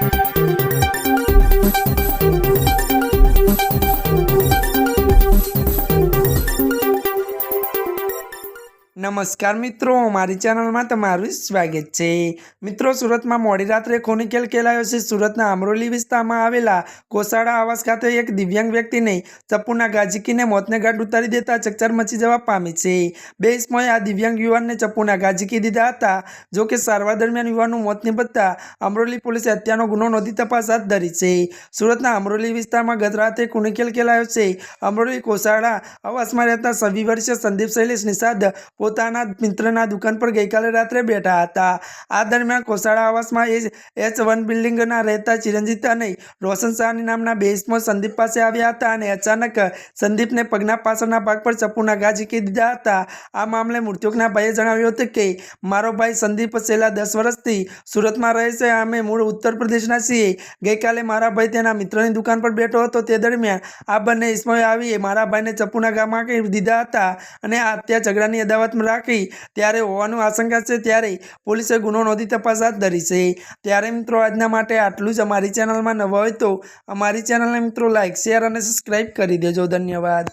Thank you. નમસ્કાર મિત્રો, મારી ચેનલમાં તમારું સ્વાગત છે. મિત્રો, સુરતમાં મોડી રાત્રે ખૂની ખેલ ખેલાયો છે. સુરતના અમરોલી વિસ્તારમાં આવેલા કોસાડા આવાસ ખાતે એક દિવ્યાંગ વ્યક્તિને ચપ્પુના ગાજીકીને મોતને ઘાટ ઉતારી દેતા ચકચાર મચી જવા પામી છે. બે ઇસમોએ આ દિવ્યાંગ યુવાનને ચપ્પુના ગાજીકી દીધા હતા. જો કે સારવાર દરમિયાન યુવાનનું મોત નિપજતા અમરોલી પોલીસે હત્યાનો ગુનો નોંધી તપાસ હાથ ધરી છે. સુરતના અમરોલી વિસ્તારમાં ગત રાતે ખૂની ખેલ ખેલાયો છે. અમરોલી કોસાડા આવાસમાં રહેતા સવી વર્ષીય સંદીપ શૈલેષ નિષાદ પોતાના મિત્રના દુકાન પર ગઈકાલે રાત્રે બેઠા હતા. આ દરમિયાન કોસાળા આવાસમાં એચ એચ વન બિલ્ડિંગના રહેતા ચિરંજીત અને રોશન શાહની નામના બે ઇસમો સંદીપ પાસે આવ્યા હતા અને અચાનક સંદીપને પગના પાછળના ભાગ પર ચપ્પુના ઘા ઝીકી દીધા હતા. આ મામલે મૃત્યુકના ભાઈએ જણાવ્યું હતું કે, મારો ભાઈ સંદીપ છેલ્લા દસ વર્ષથી સુરતમાં રહે છે. અમે મૂળ ઉત્તર પ્રદેશના છીએ. ગઈકાલે મારા ભાઈ તેના મિત્રની દુકાન પર બેઠો હતો. તે દરમિયાન આ બંને ઇસમોએ આવી મારા ભાઈને ચપ્પુના ઘા માગી દીધા હતા અને આ હત્યા ઝઘડાની અદાવતમાં રાખી ત્યારે હોવાનું આશંકા છે ત્યારે પોલીસે ગુનો નોંધી તપાસ હાથ ધરી છે. ત્યારે મિત્રો, આજના માટે આટલું જ. અમારી ચેનલમાં નવા હોય તો અમારી ચેનલને મિત્રો લાઇક શેર અને સબસ્ક્રાઈબ કરી દેજો. ધન્યવાદ.